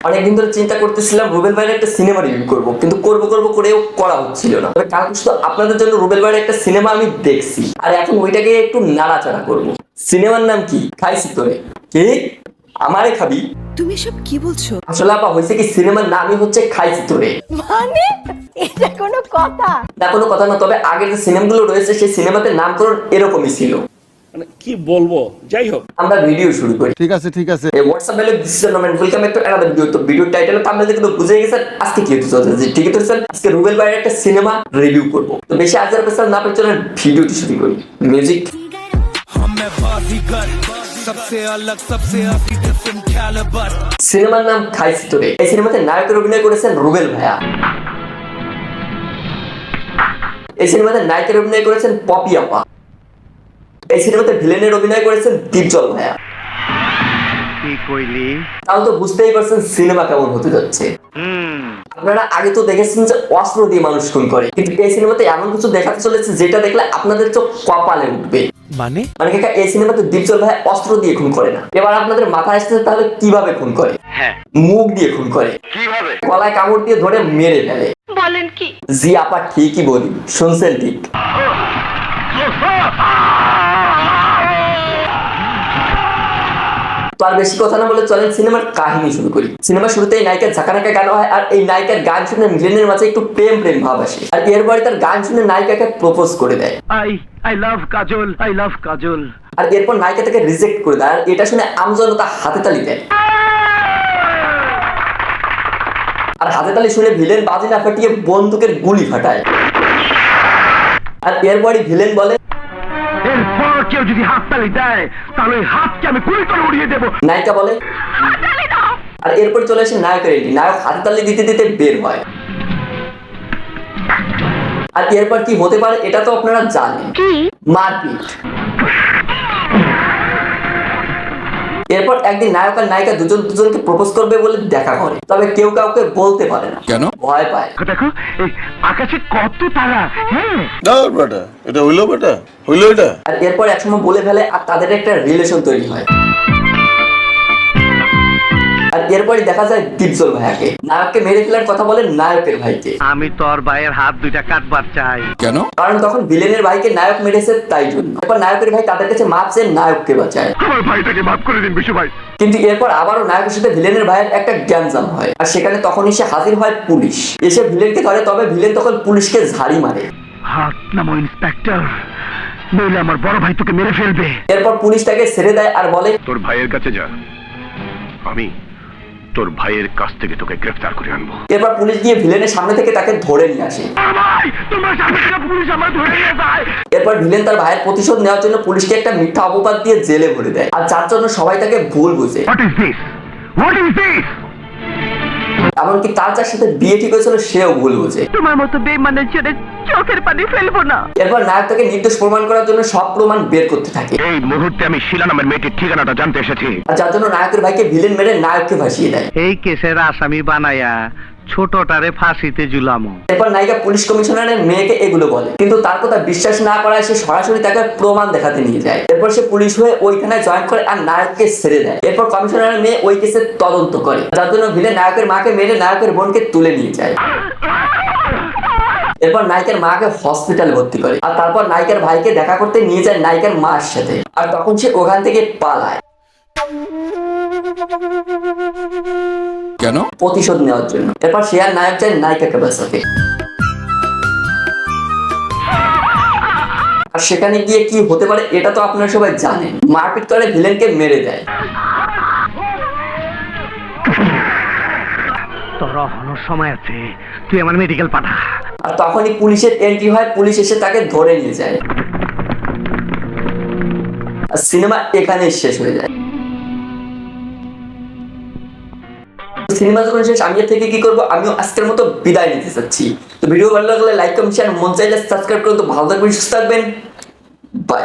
অনেকদিন ধরে চিন্তা করতেছিলাম রুবেল ভাইয়ের একটা সিনেমা রিভিউ করব কিন্তু করব করব করেও করা হচ্ছিল না। তবে কালকে শুধু আপনাদের জন্য রুবেল ভাইয়ের একটা সিনেমা আমি দেখছি আর এখন ওইটাকে একটু নাড়াচাড়া করব। সিনেমার নাম কি? খাইছি তোরে। কি? আমারে খাবি? তুমি সব কি বলছো? আসলে আপা হয়েছে কি সিনেমার নামই হচ্ছে খাইছি তোরে। মানে? এটা কোনো কথা? না কোনো কথা না তবে আগের যে সিনেমাগুলো রয়েছে সেই সিনেমাতে নামকরণ এরকমই ছিল। মানে কি বলব? যাই হোক। আমরা ভিডিও শুরু করি। ঠিক আছে ঠিক আছে। ওয়েলকাম টু অ্যানাদার ভিডিও তো ভিডিও টাইটেল তো আপনাদের কিন্তু বুঝে গেছেন আজকে কি ঠিক আছে স্যার আজকে রুবেল ভাইয়ের একটা সিনেমা রিভিউ করব। তো বেশি না শুরু করি। মিউজিক সিনেমার নাম খাই তোরে। এই সিনেমাতে অভিনয় করেছেন রুবেল ভাইয়া। এই সিনেমাতে নায়কের অভিনয় করেছেন পপি আপা। এই সিনেমাতে ভিলেনের অভিনয় করেছেন দীপজল ভাইয়া। কি কইলি? তাহলে তো বুঝতেই পারছেন সিনেমা কেমন হতে যাচ্ছে। আপনারা আগে তো দেখেছেন যে অস্ত্র দিয়ে মানুষ খুন করে। কিন্তু এই সিনেমাতে এমন কিছু দেখাতে চলেছে যেটা দেখলে আপনাদের চোখ কপালে উঠবে। माने মানে কাকা এই সিনেমাতে দীপজল ভাই অস্ত্র দিয়ে খুন করে না। এবার আপনাদের মাথায় আসতেছে তাহলে কীভাবে খুন করে? হ্যাঁ। মুখ দিয়ে খুন করে। কীভাবে? গলায় কামড় দিয়ে ধরে মেরে ফেলে। বলেন কি? জি আপা ঠিকই বলি। শুনছেন ঠিক? তো আর বেশি কথা না বলে চলেন সিনেমার কাহিনী শুরু করি। সিনেমা শুরুতেই নায়িকার ঝাঁকানাকা গান হয় আর এই নায়িকার গান শুনে মিলেনের মাঝে একটু প্রেম প্রেম ভাব আসে। আর এরপরে তার গান শুনে নায়িকাকে প্রপোজ করে দেয়। I I love Kajal I love Kajal. আর এরপর নায়িকা তাকে রিজেক্ট করে দেয় আর এটা শুনে আমজনতা হাতে তালি দেয়। আর হাতে তালি শুনে ভিলেন বাজি না ফাটিয়ে বন্দুকের গুলি ফাটায়। আর এরপরই ভিলেন বলে কেউ যদি হাততালি দেয় তাহলে ওই হাতকে আমি গুলি করে উড়িয়ে দেবো। নায়িকা বলে? আর এরপর চলে আসে নায়কের এন্ট্রি নায়ক হাততালি দিতে দিতে বের হয়। আর এরপর কি হতে পারে এটা তো আপনারা জানেন। মারপিট। এরপর একদিন নায়ক আর নায়িকা দুজন দুজনকে প্রপোজ করবে বলে দেখা করে তবে কেউ কাউকে বলতে পারে না। কেন? ভয় পায়। দেখো এই আকাশে কত তারা হ্যাঁ? বেটা এটা হইল বেটা হইল এটা। আর এরপর একসময় বলে ফেলে আর তাদের একটা রিলেশন তৈরি হয়। আর এরপরই দেখা যায় দীপজল ভাইয়াকে। নায়ককে মেরে ফেলার কথা বলে নায়কের ভাইকে। আমি তোর ভাইয়ের হাত দুইটা কাটবার চাই। কেন? কারণ তখন ভিলেনের ভাইকে নায়ক মেরেছে তাই জন্য। এরপর নায়কের ভাই তাদের কাছে মাপ চেয়ে নায়ককে বাঁচায়। আমার ভাইটাকে মাফ করে দিন বিশু ভাই। কিন্তু এরপর আবারও নায়কের সাথে ভিলেনের ভাইয়ের একটা গ্যাঞ্জাম হয়। আর সেখানে তখন এসে হাজির হয় পুলিশ। এসে ভিলেনকে ধরে তবে ভিলেন তখন পুলিশকে ঝাড়ি মারে। হাত নামো ইন্সপেক্টর। নইলে আমার বড় ভাই তোকে মেরে ফেলবে। এরপর পুলিশ তাকে ছেড়ে দেয় আর বলে তোর ভাইয়ের কাছে যা। আমি তোর ভাইয়ের কাছ থেকে তোকে গ্রেফতার করে আনব। এরপর পুলিশ গিয়ে ভিলেনের সামনে থেকে তাকে ধরে নিয়ে আসে। এরপর ভিলেন তার ভাইয়ের প্রতিশোধ নেওয়ার জন্য পুলিশকে একটা মিথ্যা অপবাদ দিয়ে জেলে ভরে দেয়। আর যার জন্য সবাই তাকে ভুল বুঝে। What is this what is this এমনকি তার যার সাথে বিয়ে ঠিক হয়েছিল সেও ভুল বুঝে। তোমার মতো বেমানের ছেড়ে চোখের পানি ফেলব না। এরপর নায়ক তাকে নির্দোষ প্রমাণ করার জন্য সব প্রমাণ বের করতে থাকে। এই মুহূর্তে আমি শিলা নামের মেয়েটির ঠিকানাটা জানতে এসেছি। আর যার জন্য নায়কের ভাইকে ভিলেন মেরে নায়ককে ভাসিয়ে দেয়। এই কেসের আসামি বানায়া ছোটটারে ফাঁসিতে ঝুলামো এরপর নায়িকা পুলিশ কমিশনারের মেয়েকে এগুলো বলে। কিন্তু তার কথা বিশ্বাস না করায় সে সরাসরি তাকে প্রমাণ দেখাতে নিয়ে যায়। এরপর সে পুলিশ হয়ে ওই থানায় জয়েন করে আর নায়ককে ছেড়ে দেয়। এরপর কমিশনারের মেয়ে ওই কেসের তদন্ত করে, যার জন্য ভিলে নায়কের মাকে মেরে নায়কের বোনকে তুলে নিয়ে যায়। এরপর নায়িকার মাকে হসপিটাল ভর্তি করে আর তারপর নায়িকার ভাইকে দেখা করতে নিয়ে যায় নায়িকার মার সাথে। আর তখন সে ওখান থেকে পালায়। কেন? প্রতিশোধ নেওয়ার জন্য। এরপর সে আর নায়ক যায় নায়িকাকে বাঁচাতে। আর সেখানে গিয়ে কি হতে পারে এটা তো আপনারা সবাই জানেন। মারপিট করে ভিলেনকে মেরে দেয়। তোর অহনোর সময় আছে তুই আমার মেডিকেল পাঠা। আর তখনই পুলিশের এন্ট্রি হয় পুলিশ এসে তাকে ধরে নিয়ে যায়। আর সিনেমা এখানেই শেষ হয়ে যায়। সিনেমা যখন শেষ আমি থেকে কি করব? আমিও আজকের মতো বিদায় নিতে চাচ্ছি। তো ভিডিও ভালো লাগলে লাইক কমেন্ট শেয়ার মন চাইলে সাবস্ক্রাইব করুন। তো ভালো থাকবেন, সুস্থ থাকবেন। বাই